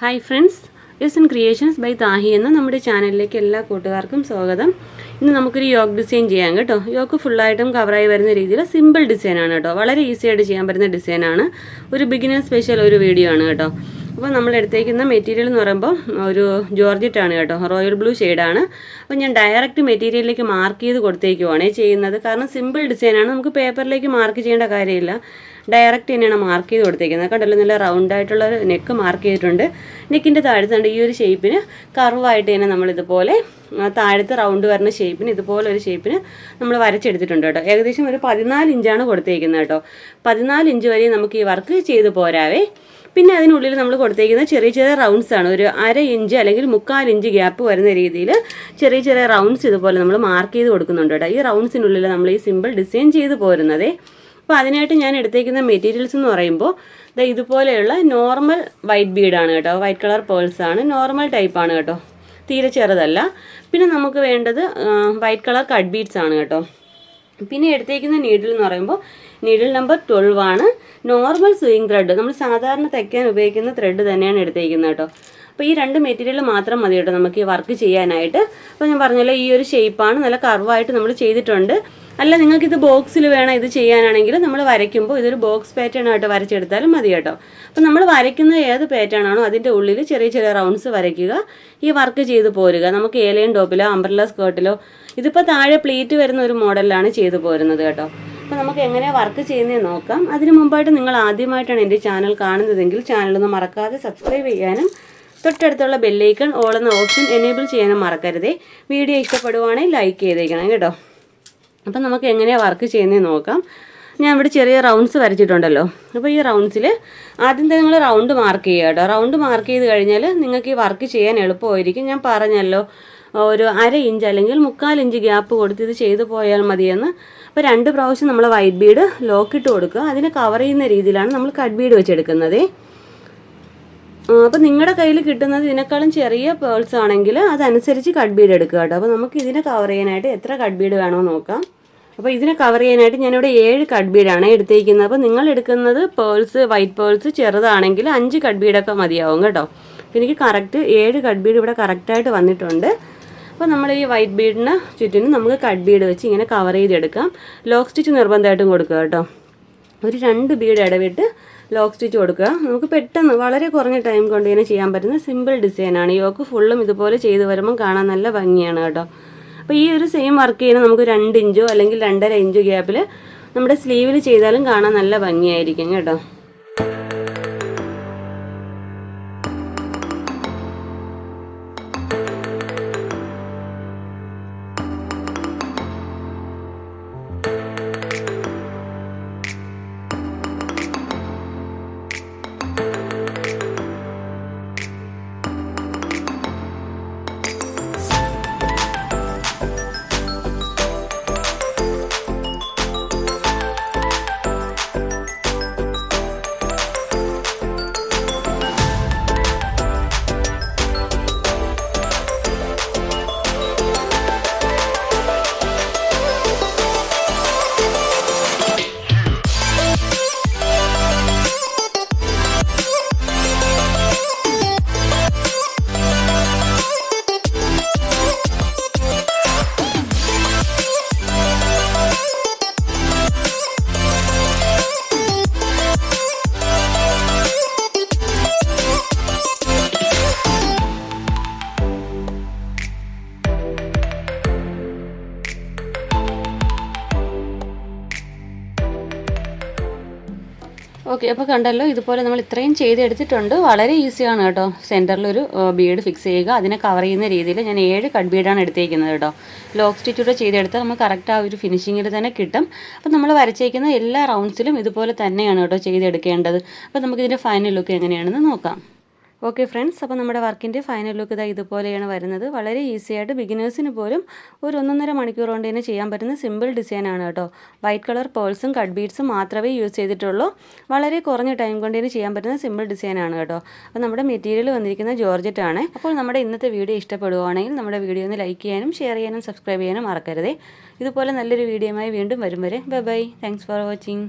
Hi friends use and creations by Thahi എന്ന നമ്മുടെ ചാനലിലേക്ക് എല്ലാ കൂട്ടുകാർക്കും സ്വാഗതം. ഇന്ന് നമുക്കൊരു യോഗ് ഡിസൈൻ ചെയ്യാം കേട്ടോ. യോക്ക് ഫുള്ളായിട്ടും കവറായി വരുന്ന രീതിയിൽ സിമ്പിൾ ഡിസൈനാണ് കേട്ടോ. വളരെ ഈസി ആയിട്ട് ചെയ്യാൻ പറ്റുന്ന ഡിസൈനാണ് ഒരു ബിഗിനർ സ്പെഷ്യൽ ഒരു വീഡിയോ ആണ് കേട്ടോ. അപ്പോൾ നമ്മൾ എടുത്തേക്കുന്ന മെറ്റീരിയൽ എന്ന് പറയുമ്പോൾ ഒരു ജോർജറ്റ് ആണ് കേട്ടോ. റോയൽ ബ്ലൂ ഷെയ്ഡാണ്. അപ്പോൾ ഞാൻ ഡയറക്റ്റ് മെറ്റീരിയലിലേക്ക് മാർക്ക് ചെയ്ത് കൊടുത്തേക്കുവാണ് ചെയ്യുന്നത്. കാരണം സിമ്പിൾ ഡിസൈനാണ് നമുക്ക് പേപ്പറിലേക്ക് മാർക്ക് ചെയ്യേണ്ട കാര്യമില്ല. ഡയറക്റ്റ് തന്നെയാണ് മാർക്ക് ചെയ്ത് കൊടുത്തേക്കുന്നത്. കണ്ടല്ലോ നല്ല റൗണ്ട് ആയിട്ടുള്ള ഒരു നെക്ക് മാർക്ക് ചെയ്തിട്ടുണ്ട്. നെക്കിന്റെ താഴത്തുണ്ട് ഈ ഒരു ഷേപ്പിന് കർവായിട്ട് തന്നെ നമ്മളിതുപോലെ താഴത്ത് റൗണ്ട് വരുന്ന ഷേപ്പിന് ഇതുപോലെ ഒരു ഷേപ്പിന് നമ്മൾ വരച്ചെടുത്തിട്ടുണ്ട് കേട്ടോ. ഏകദേശം ഒരു പതിനാല് ഇഞ്ചാണ് കൊടുത്തേക്കുന്നത് കേട്ടോ. പതിനാല് ഇഞ്ച് വരെ നമുക്ക് ഈ വർക്ക് ചെയ്ത് പോരാവേ. പിന്നെ അതിനുള്ളിൽ നമ്മൾ കൊടുത്തേക്കുന്ന ചെറിയ ചെറിയ റൗണ്ട്സ് ആണ്. ഒരു അര ഇഞ്ച് അല്ലെങ്കിൽ മുക്കാൽ ഇഞ്ച് ഗ്യാപ്പ് വരുന്ന രീതിയിൽ ചെറിയ ചെറിയ റൗണ്ട്സ് ഇതുപോലെ നമ്മൾ മാർക്ക് ചെയ്ത് കൊടുക്കുന്നുണ്ട് കേട്ടോ. ഈ റൗണ്ട്സിനുള്ളിൽ നമ്മൾ ഈ സിമ്പിൾ ഡിസൈൻ ചെയ്ത് പോരുന്നതേ. അപ്പോൾ അതിനായിട്ട് ഞാൻ എടുത്തേക്കുന്ന മെറ്റീരിയൽസ് എന്ന് പറയുമ്പോൾ ദാ ഇതുപോലെയുള്ള നോർമൽ വൈറ്റ് ബീഡാണ് കേട്ടോ. വൈറ്റ് കളർ പേൾസ് ആണ്. നോർമൽ ടൈപ്പാണ് കേട്ടോ. തീരെ ചെറുതല്ല. പിന്നെ നമുക്ക് വേണ്ടത് വൈറ്റ് കളർ കട്ട് ബീഡ്സ് ആണ് കേട്ടോ. പിന്നെ എടുത്തേക്കുന്ന നീഡിൽ എന്ന് പറയുമ്പോൾ നീഡിൽ നമ്പർ ട്വൽവ് ആണ്. നോർമൽ സ്വിങ് ത്രെഡ് നമ്മൾ സാധാരണ തയ്ക്കാൻ ഉപയോഗിക്കുന്ന ത്രെഡ് തന്നെയാണ് എടുത്തേക്കുന്നത് കേട്ടോ. അപ്പോൾ ഈ രണ്ട് മെറ്റീരിയൽ മാത്രം മതി കേട്ടോ നമുക്ക് ഈ വർക്ക് ചെയ്യാനായിട്ട്. അപ്പോൾ ഞാൻ പറഞ്ഞല്ലോ ഈ ഒരു ഷേപ്പാണ് നല്ല കർവായിട്ട് നമ്മൾ ചെയ്തിട്ടുണ്ട്. അല്ല നിങ്ങൾക്കിത് ബോക്സിൽ വേണം ഇത് ചെയ്യാനാണെങ്കിൽ നമ്മൾ വരയ്ക്കുമ്പോൾ ഇതൊരു ബോക്സ് പാറ്റേൺ ആയിട്ട് വരച്ചെടുത്താലും മതി കേട്ടോ. അപ്പോൾ നമ്മൾ വരയ്ക്കുന്ന ഏത് പാറ്റേൺ ആണോ അതിന്റെ ഉള്ളിൽ ചെറിയ ചെറിയ റൗണ്ട്സ് വരയ്ക്കുക. ഈ വർക്ക് ചെയ്ത് പോരുക. നമുക്ക് ഏലയും ടോപ്പിലോ അംബ്രല്ല സ്കേർട്ടിലോ ഇതിപ്പോൾ താഴെ പ്ലീറ്റ് വരുന്ന ഒരു മോഡലിലാണ് ചെയ്തു പോരുന്നത് കേട്ടോ. അപ്പോൾ നമുക്ക് എങ്ങനെ വർക്ക് ചെയ്യുന്നത് നോക്കാം. അതിനു മുമ്പായിട്ട് നിങ്ങൾ ആദ്യമായിട്ടാണ് എന്റെ ചാനൽ കാണുന്നതെങ്കിൽ ചാനലൊന്ന് മറക്കാതെ സബ്സ്ക്രൈബ് ചെയ്യാനും തൊട്ടടുത്തുള്ള ബെല്ലൈക്കൺ ഓൾ എന്ന ഓപ്ഷൻ എനേബിൾ ചെയ്യാനും മറക്കരുതേ. വീഡിയോ ഇഷ്ടപ്പെടുവാണെങ്കിൽ ലൈക്ക് ചെയ്തേക്കണം കേട്ടോ. അപ്പം നമുക്ക് എങ്ങനെയാണ് വർക്ക് ചെയ്യുന്നത് നോക്കാം. ഞാൻ ഇവിടെ ചെറിയ റൗണ്ട്സ് വരച്ചിട്ടുണ്ടല്ലോ. അപ്പോൾ ഈ റൗണ്ട്സിൽ ആദ്യം തന്നെ നിങ്ങൾ റൗണ്ട് മാർക്ക് ചെയ്യുക കേട്ടോ. റൗണ്ട് മാർക്ക് ചെയ്ത് കഴിഞ്ഞാൽ നിങ്ങൾക്ക് ഈ വർക്ക് ചെയ്യാൻ എളുപ്പമായിരിക്കും. ഞാൻ പറഞ്ഞല്ലോ ഒരു അര ഇഞ്ച് അല്ലെങ്കിൽ മുക്കാൽ ഇഞ്ച് ഗ്യാപ്പ് കൊടുത്ത് ഇത് ചെയ്തു പോയാൽ മതിയെന്ന് അപ്പോൾ രണ്ട് പ്രാവശ്യം നമ്മൾ വൈറ്റ് ബീഡ് ലോക്ക് ഇട്ട് കൊടുക്കുക. അതിനെ കവർ ചെയ്യുന്ന രീതിയിലാണ് നമ്മൾ കട്ട് ബീഡ് വെച്ചെടുക്കുന്നത്. അപ്പോൾ നിങ്ങളുടെ കയ്യിൽ കിട്ടുന്നത് ഇതിനേക്കാളും ചെറിയ പേൾസ് ആണെങ്കിൽ അതനുസരിച്ച് കട്ട് ബീഡ് എടുക്കുക കേട്ടോ. അപ്പോൾ നമുക്ക് ഇതിനെ കവർ ചെയ്യാനായിട്ട് എത്ര കട്ട് ബീഡ് വേണമെന്ന് നോക്കാം. അപ്പോൾ ഇതിനെ കവർ ചെയ്യാനായിട്ട് ഞാനിവിടെ ഏഴ് കട്ട് ബീഡാണ് എടുത്തേക്കുന്നത്. അപ്പോൾ നിങ്ങൾ എടുക്കുന്നത് പേൾസ് വൈറ്റ് പേൾസ് ചെറുതാണെങ്കിൽ അഞ്ച് കട്ട് ബീഡൊക്കെ മതിയാവും കേട്ടോ. എനിക്ക് കറക്റ്റ് ഏഴ് കട്ട് ബീഡ് ഇവിടെ കറക്റ്റായിട്ട് വന്നിട്ടുണ്ട്. അപ്പോൾ നമ്മൾ ഈ വൈറ്റ് ബീഡിന് ചുറ്റിനും നമുക്ക് കട്ട് ബീഡ് വെച്ച് ഇങ്ങനെ കവർ ചെയ്തെടുക്കാം. ലോക്ക് സ്റ്റിച്ച് നിർബന്ധമായിട്ടും കൊടുക്കുക കേട്ടോ. ഒരു രണ്ട് ബീഡ് ഇടവിട്ട് ലോക്ക് സ്റ്റിച്ച് കൊടുക്കുക. നമുക്ക് പെട്ടെന്ന് വളരെ കുറഞ്ഞ ടൈം കൊണ്ട് ഇതിനെ ചെയ്യാൻ പറ്റുന്ന സിമ്പിൾ ഡിസൈനാണ് യോക്ക് ഫുള്ളും ഇതുപോലെ ചെയ്തു വരുമ്പം കാണാൻ നല്ല ഭംഗിയാണ് കേട്ടോ. അപ്പോൾ ഈ ഒരു സെയിം വർക്ക് ചെയ്യുന്ന നമുക്ക് രണ്ട് ഇഞ്ചോ അല്ലെങ്കിൽ രണ്ടര ഇഞ്ചോ ഗ്യാപ്പിൽ നമ്മുടെ സ്ലീവിൽ ചെയ്താലും കാണാൻ നല്ല ഭംഗിയായിരിക്കും കേട്ടോ. ഓക്കെ അപ്പോൾ കണ്ടല്ലോ ഇതുപോലെ നമ്മൾ ഇത്രയും ചെയ്തെടുത്തിട്ടുണ്ട്. വളരെ ഈസിയാണ് കേട്ടോ. സെന്ററിൽ ഒരു ബീഡ് ഫിക്സ് ചെയ്യുക. അതിനെ കവർ ചെയ്യുന്ന രീതിയിൽ ഞാൻ ഏഴ് കട്ട് ബീഡാണ് എടുത്തേക്കുന്നത് കേട്ടോ. ലോക്ക് സ്റ്റിച്ചൂടെ ചെയ്തെടുത്താൽ നമുക്ക് കറക്റ്റ് ആ ഒരു ഫിനിഷിങ്ങിൽ തന്നെ കിട്ടും. അപ്പോൾ നമ്മൾ വരച്ചേക്കുന്ന എല്ലാ റൗണ്ട്സിലും ഇതുപോലെ തന്നെയാണ് കേട്ടോ ചെയ്തെടുക്കേണ്ടത്. അപ്പോൾ നമുക്കിതിന്റെ ഫൈനൽ ലുക്ക് എങ്ങനെയാണെന്ന് നോക്കാം. ഓക്കെ ഫ്രണ്ട്സ് അപ്പോൾ നമ്മുടെ വർക്കിന്റെ ഫൈനൽ ലുക്ക് ഇതാ ഇതുപോലെയാണ് വരുന്നത്. വളരെ ഈസി ആയിട്ട് ബിഗിനേഴ്സിന് പോലും ഒരു ഒന്നൊന്നര മണിക്കൂർ കൊണ്ട് തന്നെ ചെയ്യാൻ പറ്റുന്ന സിമ്പിൾ ഡിസൈനാണ് കേട്ടോ. വൈറ്റ് കളർ പേൾസും കട്ട് ബീഡ്സും മാത്രമേ യൂസ് ചെയ്തിട്ടുള്ളൂ. വളരെ കുറഞ്ഞ ടൈം കൊണ്ട് തന്നെ ചെയ്യാൻ പറ്റുന്ന സിമ്പിൾ ഡിസൈനാണ് കേട്ടോ. അപ്പോൾ നമ്മുടെ മെറ്റീരിയൽ വന്നിരിക്കുന്ന ജോർജറ്റ് ആണ്. അപ്പോൾ നമ്മുടെ ഇന്നത്തെ വീഡിയോ ഇഷ്ടപ്പെടുവാണെങ്കിൽ നമ്മുടെ വീഡിയോ ഒന്ന് ലൈക്ക് ചെയ്യാനും ഷെയർ ചെയ്യാനും സബ്സ്ക്രൈബ് ചെയ്യാനും മറക്കരുതേ. ഇതുപോലെ നല്ലൊരു വീഡിയോയുമായി വീണ്ടും വരും വരെ. Bye bye thanks for watching